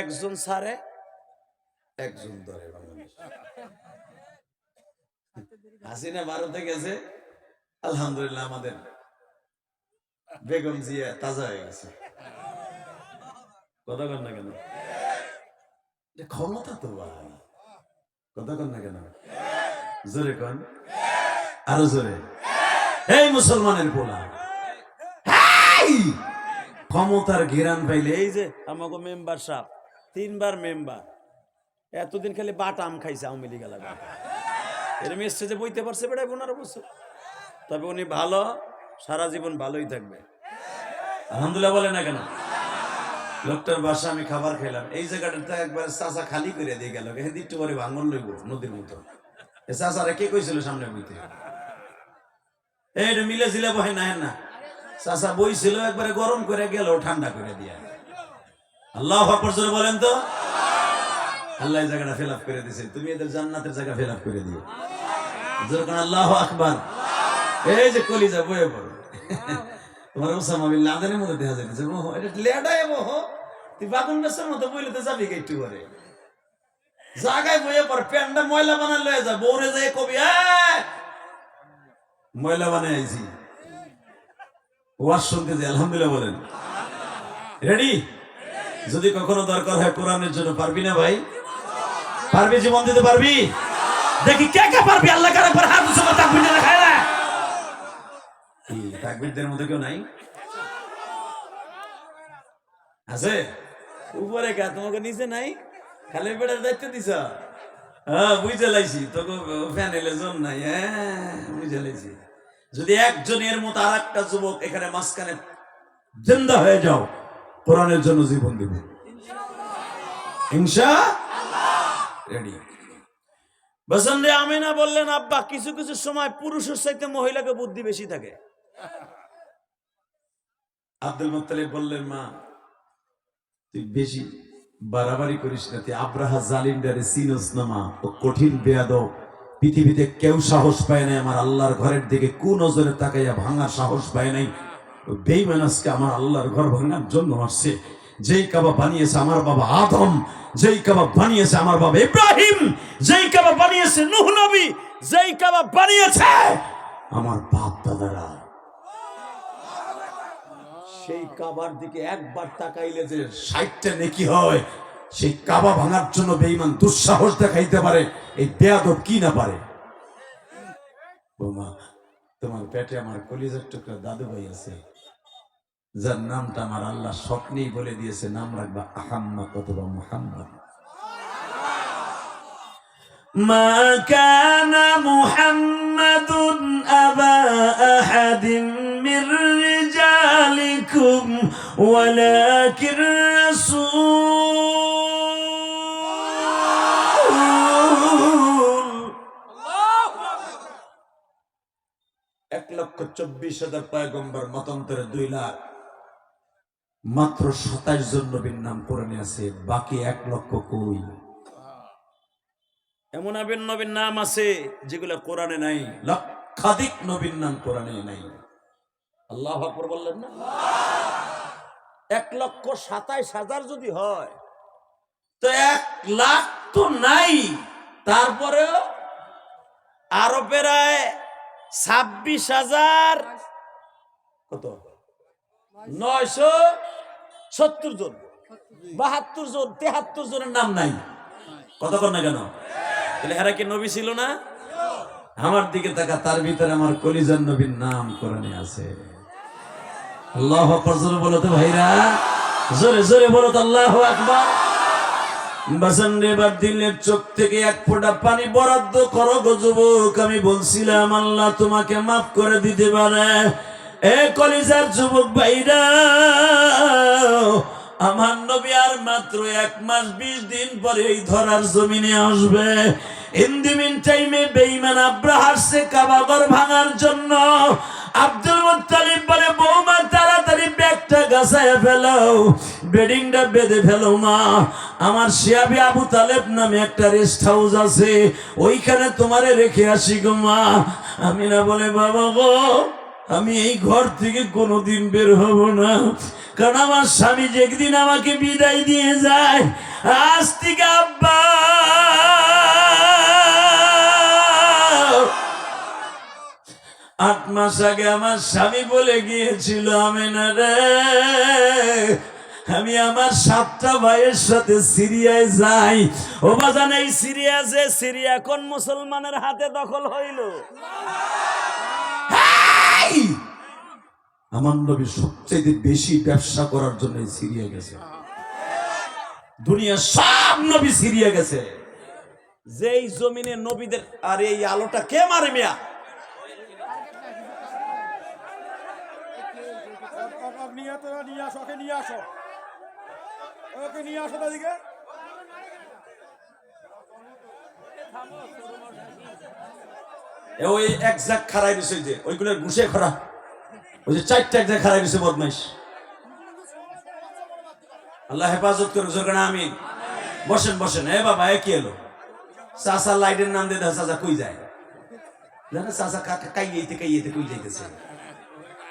একজন সারে, একজন ধরে হাসিনা ভারতে গেছে, আলহামদুলিল্লাহ আমাদের বেগম জিয়া তাজা হয়ে গেছে। কথা কন না কেন? ক্ষমতা তো ভাই। কথা কন না কেন? জোরে কন? আরও জোরে। এই মুসলমানের পোলা! ক্ষমতার ঘেরান পাইলে, এই যে আমাকে মেম্বার সাহেব, তিনবার মেম্বার এতদিন খালি বাটা আম খাইছে আওয়ামী লীগ এলাকা এরম স্টেজে বইতে পারছে বেড়ায় পনেরো বছর। তবে উনি ভালো, সারা জীবন ভালোই থাকবে। আলহামদুলিল্লাহ বলে না কেন? লোকটার বাসা আমি খাবার খেলাম। এই জায়গাটা একবার চাচা খালি করে দিয়ে গেল। এখানে একটু পরে ভাঙন লইব, নদীর মতো। এ চাচারা কে কইছিল সামনে বইতে? এই মিলে ঝিলে বহে না না। চাচা বইছিল একবারে গরম করে গেল ঠান্ডা করে দিয়া। আল্লাহ আকবর বলেন তো। আল্লাহ জায়গাটা ফিল আপ করে দিছে। তুমি এদের জান্নাতের জায়গা ফিল আপ করে দিও। যেরকম আল্লাহ আকবার। এই যে কলিজা বয়ে পড়ো। তোমার ওসামা বিন লাদেনের মধ্যে দেখা যাইতেছে। মোহ এটা লেডায় মোহ তুই বাগুন গাছের মতো বইলে তো যাবি একটু করে জাগায় বইয়ে পর প্যান্ডা ময়লা বানার লয়ে যা বৌরে যায় কবি "এই, ময়লা বানাই আইছি। ওয়াজ শুনতে যে আলহামদুলিল্লাহ বলেন। রেডি যদি কখনো দরকার হয় কোরআনের জন্য, পারবি না ভাই? পারবি জীবন দিতে পারবি? দেখি কে কে পারবি? আল্লাহ কার একবার হাত উঁচু করে দিয়ে দেখায় না। তাকবিরদের মধ্যে কেউ নাই? আছে? উপরে কা? তোমাকে নিচে নাই? খালি বেড়ার দায়িত্ব দিছ? হ্যাঁ বুঝে লাইছি। তোকে ফ্যান এলে জন নাই হ্যাঁ বুঝে লাইছি। যদি একজনের মতো আর একটা যুবক এখানে মাঝখানে জিন্দা হয়ে যাও, কোরআনের জন্য জীবন দিব। হিংসা রেডি বসন্দে আমিনা বললেন, আব্বা, কিছু কিছু সময় পুরুষের চাইতে মহিলাকে বুদ্ধি বেশি থাকে। আব্দুল মুত্তালিব বললেন, মা, তুই বেশি বাড়াবাড়ি করিস না, তুই আব্রাহা জালিমডারে সিনস নামা ও কঠিন বেয়াদ পৃথিবীতে কেউ সাহস পায় নাই, আমার আল্লাহর ঘরের দিকে কোন নজরে তাকাইয়া ভাঙার সাহস পায় নাই। বেইমানাসকে আমার আল্লাহর ঘর ভাঙার জন্য আসছে। যেই কাবা বানিয়েছে আমার বাবা আদম, যেই কাবা বানিয়েছে আমার বাবা ইব্রাহিম, যেই কাবা বানিয়েছে নূহ নবী, যেই কাবা বানিয়েছে আমার বাপ দাদারা। সেই কাবার দিকে একবার তাকাইলে যে ষাটটা নেকি হয় সেই কাবা ভাঙার জন্য বেঈমান দুঃসাহস দেখাইতে পারে এই বেয়াদব কি না পারে বৌমা তোমার পেটে আমার কলিজার টুকরা দাদু ভাই আছে যার নামটা আমার আল্লাহ স্বপ্নেই বলে দিয়েছে নাম রাখবা আহাম্মদ অথবা মুহাম্মদ ما كان محمد أبا أحد من رجالكم ولكن رسول চব্বিশ হাজার পয়গম্বর মতান্তরে দুই লাখ। মাত্র সাতাইশ জন নবীর নাম কোরআনে আছে বাকি এক লক্ষ কই? এমন আবেন নবীর নাম আছে যেগুলো কোরআনে নাই, লক্ষাধিক নবীর নাম কোরআনে নাই। আল্লাহ আকবর বললেন না? এক লক্ষ সাতাইশ হাজার যদি হয়, তো এক লাখ তো নাই। তারপরেও আরও প্রায় ছাব্বিশ হাজার কত? নয়শো সত্তর জন। বাহাত্তর জন, তেহাত্তর জনের নাম নাই। কত কর না কেন? তাহলে এরা কি নবী ছিল না? আমার দিকে তাকা তার ভিতরে আমার কলিজার নবীর নাম কোরআনে আছে। আল্লাহ বলো তো ভাইরা। জোরে জোরে বলো তো আল্লাহ আকবার। দিলের চোখ থেকে এক ফোঁটা পানি বরাদ্দ করো গো যুবক। আমি বলছিলাম, আল্লাহ তোমাকে মাফ করে দিতে পারে। এ কলিজার যুবক ভাইরা, আমার নবী আর মাত্র এক মাস বিশ দিন পরে এই ধরার জমিনে আসবে। ইন দি মিন টাইমে বেঈমান আব্রাহার সে কাবাগর ভাঙার জন্য। আব্দুল মুত্তালিব বলে, বৌমা, তাড়াতাড়ি ব্যাগটা গাছায় ফেলাও। বেডিংটা বেঁধে ফেলো, মা। আমার শিয়াবি আবু তালেব নামে একটা রেস্ট হাউস আছে। ওইখানে তোমারে রেখে আসি গো, মা। আমি না বলে, বাবা গো, আমি এই ঘর থেকে কোনোদিন বের হব না। কারণ আমার স্বামী যেদিন আমাকে বিদায় দিয়ে যায়, আজ আব্বা আট মাস আগে আমার স্বামী বলে গিয়েছিল আমি না রে আমি আমার সাতটা ভাইয়ের সাথে সিরিয়ায় যাই। ও বাজান এই সিরিয়া যে সিরিয়া কোন মুসলমানের হাতে দখল হইল? আমার নবী সবচেয়ে বেশি ব্যবসা করার জন্য সিরিয়া গেছে। দুনিয়া সব নবী সিরিয়া গেছে। যেই জমিনে নবীদের আর এই আলোটা কে মারে মিয়া সব নিয়ে আসো ওকে নিয়ে আসো। ওকে নিয়ে আসো তাদিকে ওই এক জাক খারাই দিছে যে ঘুষে খরা। ওই যে চারটা এক জাক খারাই দিছে বদমাইশ। আল্লাহ হেফাজত করে জোর আমি বসেন বসেন। এ বাবা, এ কি এলো চাচা লাইটের নাম দিয়ে চাচা কই যায়? কাকা কাইয়েতে কাইয়েতে কই যাইতেছে?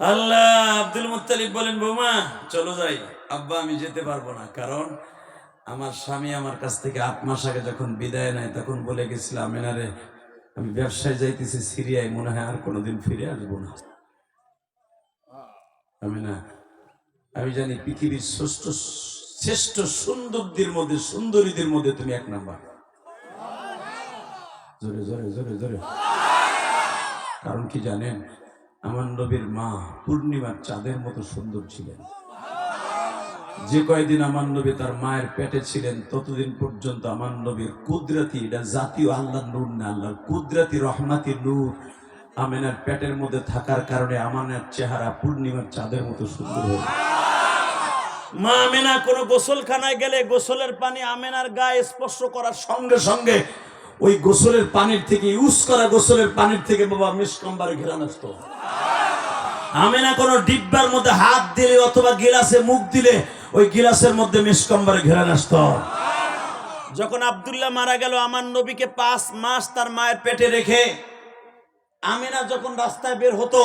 আল্লাহ আব্দুল মুত্তালিব বলেন, বৌমা, চলো যাই। আব্বা, আমি যেতে পারব না, কারণ আমার স্বামী আমার কাছ থেকে আট মাস আগে যখন বিদায় নেয়, তখন বলে গেছিলাম আমিনারে আমি ব্যবসায় যাইতেছি সিরিয়ায়, মনে হয় আর কোনোদিন ফিরে আসব না। আমি না, আমি জানি পৃথিবীর শ্রেষ্ঠ শ্রেষ্ঠ সুন্দরদের মধ্যে, সুন্দরীদের মধ্যে তুমি এক নাম্বার। জোরে জোরে জোরে জোরে। কারণ কি জানেন? আমার নবীর মা পূর্ণিমার চাঁদের মতো সুন্দর ছিলেন। যে কয়দিন আমার নবী তার মায়ের পেটে ছিলেন, ততদিন পর্যন্ত আমার নবীর কুদরতি এটা জাতীয় আল্লাহ নূর না, আল্লাহর কুদরতি রহমাতি নূর আমেনার পেটের মধ্যে থাকার কারণে আমানের চেহারা পূর্ণিমার চাঁদের মতো সুন্দর হয়ে মা আমেনা কোনো গোসলখানায় গেলে গোসলের পানি আমেনার গায়ে স্পর্শ করার সঙ্গে সঙ্গে ওই গোসলের পানির থেকে, ইউজ করা গোসলের পানির থেকে বাবা মিসকম্বার ঘেরান আসতো আমেনা কোনো ডিব্বার মধ্যে হাত দিলে অথবা গিলাসে মুখ দিলে ওই গিলাসের মধ্যে মিসকম্বারে ঘেরান আসতো যখন আবদুল্লাহ মারা গেল, আমার নবীকে পাঁচ মাস তার মায়ের পেটে রেখে আমেনা যখন রাস্তায় বের হতো,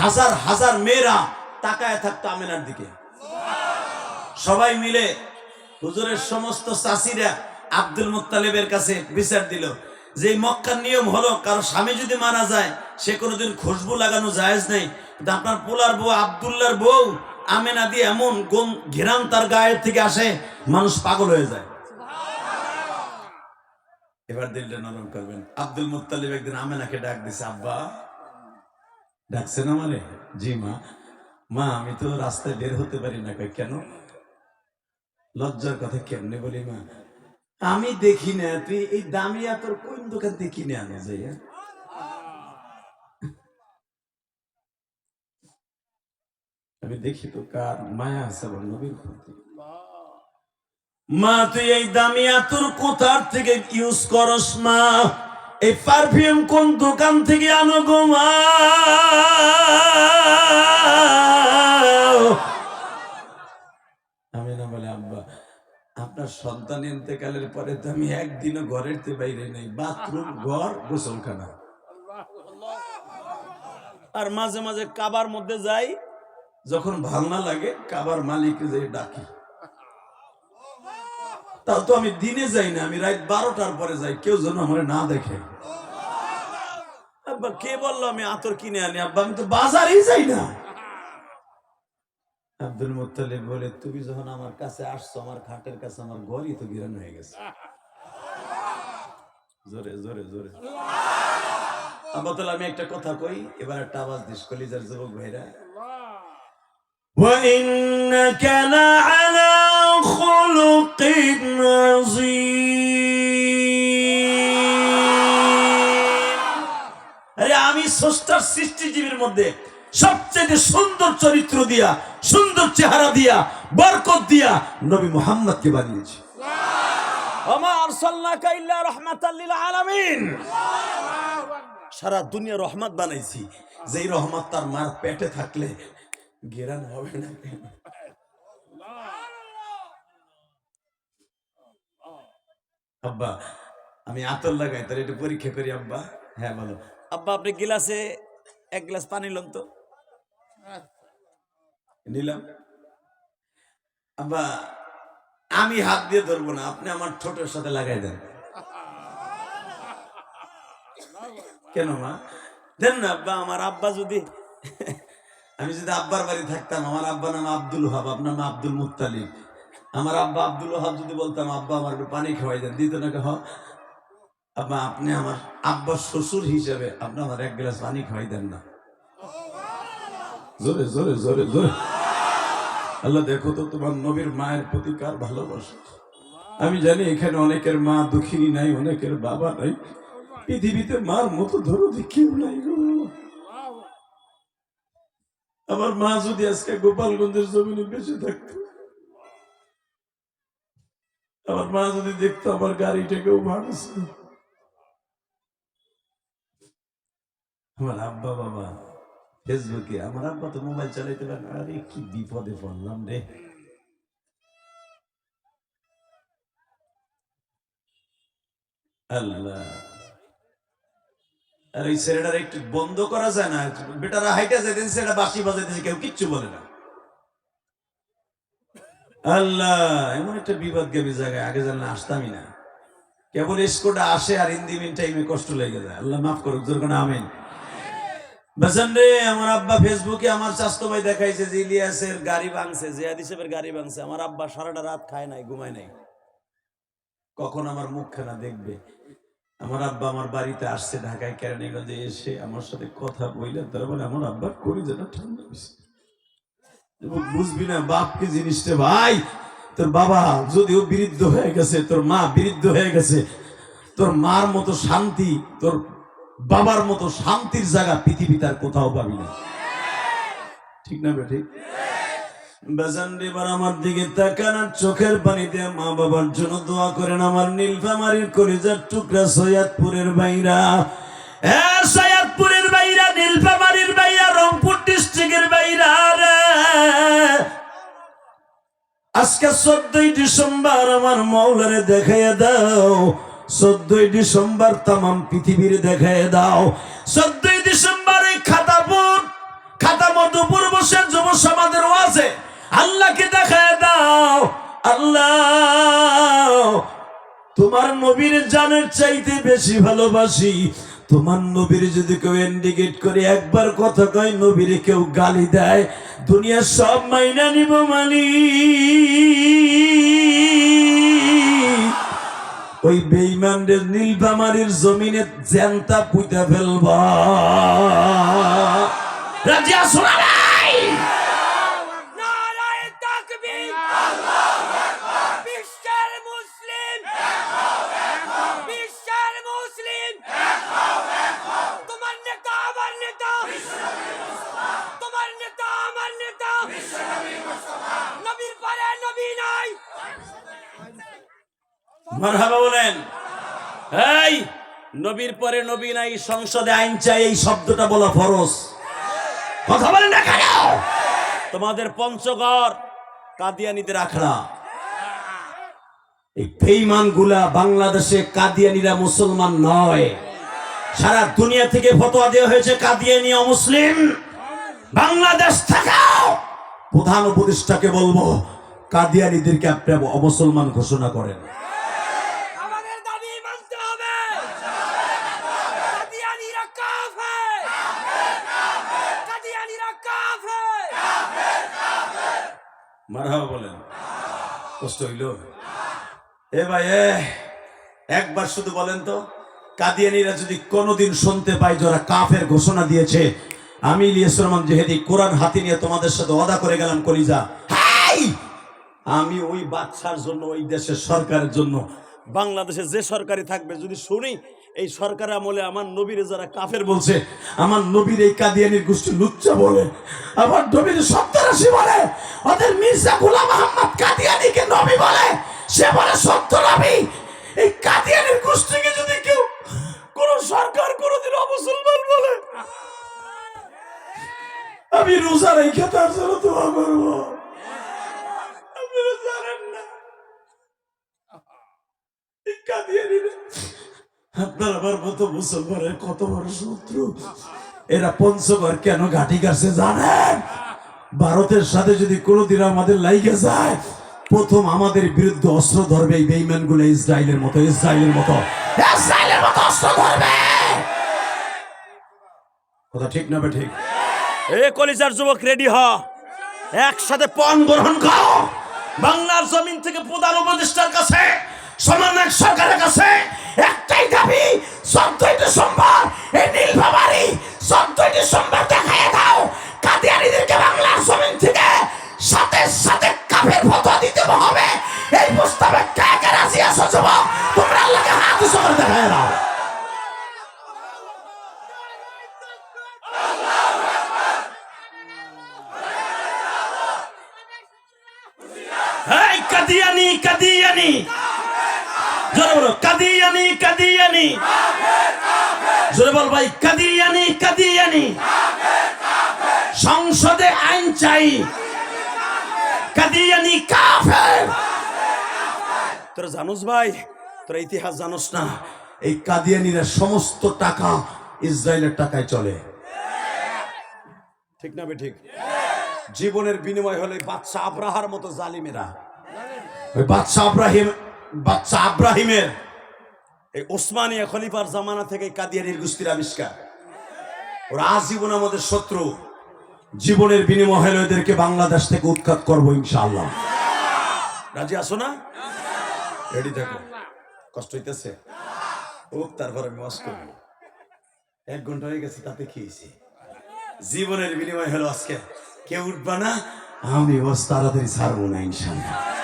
হাজার হাজার মেয়েরা তাকায় থাকতো আমেনার দিকে। সবাই মিলে হুজুরের সমস্ত চাষিরা আব্দুল মুত্তালিবের কাছে বিচার দিল যে মক্কার নিয়ম হলো, কারও স্বামী যদি মারা যায়, সে কোনোদিন খুশবু লাগানো জায়েজ নেই। আপনার পোলার বউ, আব্দুল্লার বউ, আমেনা দিয়ে এমন গম ঘেরান তার গায়ের থেকে আসে, মানুষ পাগল হয়ে যায়। এবার দিলটা নরম করবেন। আব্দুল মুত্তালিব একদিন আমেনাকে ডাক দিছে, আব্বা, ডাকছে না মানে? জি, মা। মা, আমি তো রাস্তায় বের হতে পারি না। কেন? লজ্জার কথা কেমনে বলি, মা? আমি দেখি না, তুই এই দামিয়া তোর কোন দোকান থেকে কিনে আনো যাইয়া আমি দেখি তো কার মায়া আছে আমার নবীর মা, তুই এই দামি আতর কোথার থেকে ইউজ করস মা? এই পারফিউম কোন দোকান থেকে আনো গো মা আমি না বলে আব্বা আপনার সন্তান ইন্তেকালের পরে তো আমি একদিনও ঘরের তে বাইরে নেই, বাথরুম, ঘর, গোসলখানা। আর মাঝে মাঝে কাবার মধ্যে যাই, যখন ভালো না লাগে, কাবার মালিককে যাই ডাকি। তাও তো আমি দিনে যাই না, আমি রাত বারোটার পরে যাই, কেউ যেন আমার না দেখে। আব্বা, কে বলল আমি আতর কিনে আনি? আব্বা, আমি তো বাজারেই যাই না। আব্দুল মুত্তালিব বলে তুমি যখন আমার কাছে আসছো আমার খাটের কাছে আমার ঘরই তো গিরান হয়ে গেছে জোরে জোরে জোরে আব্বা তাহলে আমি একটা কথা কই এবার একটা আওয়াজ দিস কলিজার যুবক ভাইরা وإنك لعلى خلق عظيم আরে আমি স্রষ্টার সৃষ্টিজীবীর মধ্যে সবচেয়ে সুন্দর চরিত্র দিয়া সুন্দর চেহারা দিয়া বরকত দিয়া নবী মোহাম্মদকে বানিয়েছে। সারা দুনিয়া রহমত বানাইছি। যেই রহমত তার মার পেটে থাকলে গেরান হবে না। আব্বা আমি আতর লাগাই তার একটু পরীক্ষা করি আব্বা। হ্যাঁ বলো। আব্বা আপনি গিলাসে এক গ্লাস পানি লন তো। নিলাম। আব্বা, আমি হাত দিয়ে ধরবো না, আপনি আমার ঠোঁটের সাথে লাগাই দেন। কেন, মা? দেন না, আব্বা, আমার আব্বা যদি আমি যদি আব্বার বাড়ি থাকতাম, আমার আব্বা নাম আব্দুল ওহাব, আপনার নাম আব্দুল মুত্তালিব। আমার আব্বা আব্দুল হাব যদি বলতাম, আব্বা, আমার একটু পানি খাওয়াই দেন দিত না হ আব্বা, আপনি আমার আব্বা শ্বশুর হিসেবে আপনি আমার এক গ্লাস পানি খাওয়াই দেন না। জোরে জোরে জোরে জোরে। আল্লাহ, দেখো তো তোমার নবীর মায়ের প্রতি কার ভালোবাসা। আমি জানি এখানে অনেকের মা দুঃখিনী নাই, অনেকের বাবা নাই। পৃথিবীতে মার মতো ধরো কেউ নাই। আমার মা যদি আজকে গোপালগঞ্জের জমিনে বেঁচে থাকতো, আমার মা যদি দেখতো আমার গাড়িটাকেও ভাঙছে। আমার আব্বা বাবা ফেসবুকে। আমার আব্বা তো মোবাইল চালাইতে পারে আরে, কি বিপদে পড়লাম রে। আল্লাহ। আর এই ছেলেটার একটু বন্ধ করা যায় না। বেটারা হাইটা যাইতেছে ছেলেটা বাসি বাজাইতেছে কেউ কিচ্ছু বলে না। আল্লাহ, এমন একটা বিপদ বিপদগামী জায়গায় আগে জানলে আসতামই না। কেবল স্কোটা আসে আর ইন দি টাইমে কষ্ট লেগে যায়। আল্লাহ মাফ করুক, জোর কোনো আমিন। বেসন রে, আমার আব্বা ফেসবুকে আমার স্বাস্থ্য ভাই দেখাইছে যে ইলিয়াসের গাড়ি ভাঙছে জিয়াদ হিসেবের গাড়ি ভাঙছে। আমার আব্বা সারাটা রাত খায় নাই, ঘুমায় নাই। কখন আমার মুখখানা দেখবে? আমার আব্বা আমার বাড়িতে আসছে ঢাকায়, কেরানীগঞ্জে এসে আমার সাথে কথা বললেন বলে আমার আব্বা করি যেন ঠান্ডা হয়েছে বুঝবি না, বাপ কি জিনিসটা ভাই? তোর বাবা যদিও বিরুদ্ধ হয়ে গেছে, তোর মা বিরুদ্ধ হয়ে গেছে, তোর মার মতো শান্তি, তোর বাবার মতো শান্তির জায়গা পৃথিবীতে আর কোথাও পাবি না। ঠিক না বে ঠিক বেজান এবার আমার দিকে মা বাবার জন্য দোয়া করেন, আমার নীলফামারীর কলিজার টুকরা সৈয়দপুরের বাইরা। সৈয়দপুরের বাইরা নীলফামারীর বাইরা, রংপুর ডিস্ট্রিক্টের বাইরা আজকে চোদ্দই ডিসেম্বর, আমার মৌলারে দেখাইয়া দাও। চোদ্দই ডিসেম্বর তাম পৃথিবীর দেখাইয়া দাও। চোদ্দই ডিসেম্বর এই খাতাপুর খাতা মধুপুর বসে যুব সমাজের ওয়াজে। আল্লাহকে দেখায় দাও, আল্লাহ। তোমার নবীর জানের চাইতে বেশি ভালোবাসি। তোমার নবীর যদি কেউ ইন্ডিকেট করে, একবার কথা কয়, নবীর কেউ গালি দেয়। দুনিয়ার সব মাইনা নিব মানি ওই বেইমানদের নীলফামারির জমিনে জ্যান্তা পুঁতে ফেলবা। রাজি আসো না ভাই? নারায়ে নবীর পরে নবী নাই, সংসদে আইন চাই, এই শব্দটা বলা ফরজ। কথা বলেন না কেন? তোমাদের পঞ্চগড় কাদিয়ানিদের আখড়া। এই বেইমানগুলা বাংলাদেশে কাদিয়ানিরা মুসলমান নয়। সারা দুনিয়া থেকে ফতোয়া দেওয়া হয়েছে, কাদিয়ানি অমুসলিম। বাংলাদেশ থাকাও। প্রধান উপদেষ্টাকে বলব, কাদিয়ানিদেরকে আপনি অমুসলমান ঘোষণা করেন আমাদের দাবি মানতে হবে কাদিয়ানিরা কাফের কাদিয়ানিরা কাফের মারহাবা বলেন কষ্ট হইল। এ ভাই একবার শুধু বলেন তো, কাদিয়ানিরা যদি কোনোদিন শুনতে পাই যারা কাফের ঘোষণা দিয়েছে, আমি ইলিয়াস রহমান যেহেতু কোরআন হাতি নিয়ে তোমাদের সাথে অদা করে গেলাম কলিজা। আমি ওই বাচ্চার জন্য, ওই দেশের সরকারের জন্য, বাংলাদেশে যে সরকারি থাকবে, যদি শুনি এই সরকার আমলে আমার নবীর যারা কাফের বলছে, আমার নবীর এই কাদিয়ানির গোষ্ঠী লুচ্চা বলে, আমার নবীর সত্তরাশি বলে, ওদের মির্জা গোলাম আহমদ কাদিয়ানিকে নবী বলে, সে বলে সত্য নবী। এই কাদিয়ানির গোষ্ঠীকে যদি কেউ কোন সরকার কোনদিন অমুসলমান বলে, আমি রোজা রেখে তার জন্য দোয়া করব আপনারা জানেন না এই কাদিয়ানিরা আপনার আমার মতো মুসলমানের কত বড় শত্রু? এরা পঞ্চগড় কেন ঘাটি কাটছে জানেন? ভারতের সাথে যদি কোনোদিন আমাদের লাইগে যায়, প্রথম আমাদের বিরুদ্ধে অস্ত্র ধরবে এই বেইমানগুলো ইসরায়েলের মতো ইসরায়েলের মতো। ইসরায়েলের মতো অস্ত্র ধরবে! কথা ঠিক না ঠিক এ কলিজার যুবক রেডি হ। একসাথে পণ গ্রহণ করো। বাংলার জমিন থেকে প্রধান উপদেষ্টার কাছে সমন্বয়ক সরকারের কাছে একটাই দাবি চোদ্দই ডিসেম্বর এই নীলফামারি চোদ্দই ডিসেম্বর দেখাই দাও। কাদিয়ানিদেরকে বাংলার জমিন থেকে সাথে সাথে কাফের ফটো দিতে হবে। এই প্রস্তাবে কে কে রাজি আছো, যুবক? তোমরা আল্লাহকে হাত উঁচু করে দেখাই দাও। কাদিয়ানি কাদিয়ানি। জোরে বলো, কাদিয়ানি কাদিয়ানি। জোরে বল ভাই, কাদিয়ানি কাদিয়ানি। সংসদে আইন চাই। কাদিয়ানি, কাফের। তোরা জানোস ভাই, তোরা ইতিহাস জানোস না, এই কাদিয়ানিরা সমস্ত টাকা ইসরায়েলের টাকায় চলে। ঠিক না ঠিক? জীবনের বিনিময় হলে বাচ্চা আব্রাহার মতো জালিমেরা। ওই বাচ্চা আব্রাহিম বাচ্চা আব্রাহিমের। এই ওসমানিয়া খলিফার জামানা থেকে কাদিয়ানির গোষ্ঠীর আবিষ্কার। ওরা আজীবন আমাদের শত্রু। জীবনের বিনিময় হলে ওদেরকে বাংলাদেশ থেকে উৎখাত করব ইনশাআল্লাহ। রাজি আসো না? রেডি থাকো। কষ্ট হইতেছে? ও তারপর আমি ওয়াশ করব। এক ঘণ্টা হয়ে গেছে, তাতে খেয়েছি জীবনের বিনিময় হলো আজকে। কেউ উঠবা না? আমি বস তাড়াতাড়ি ছাড়বো না ইনশাল্লাহ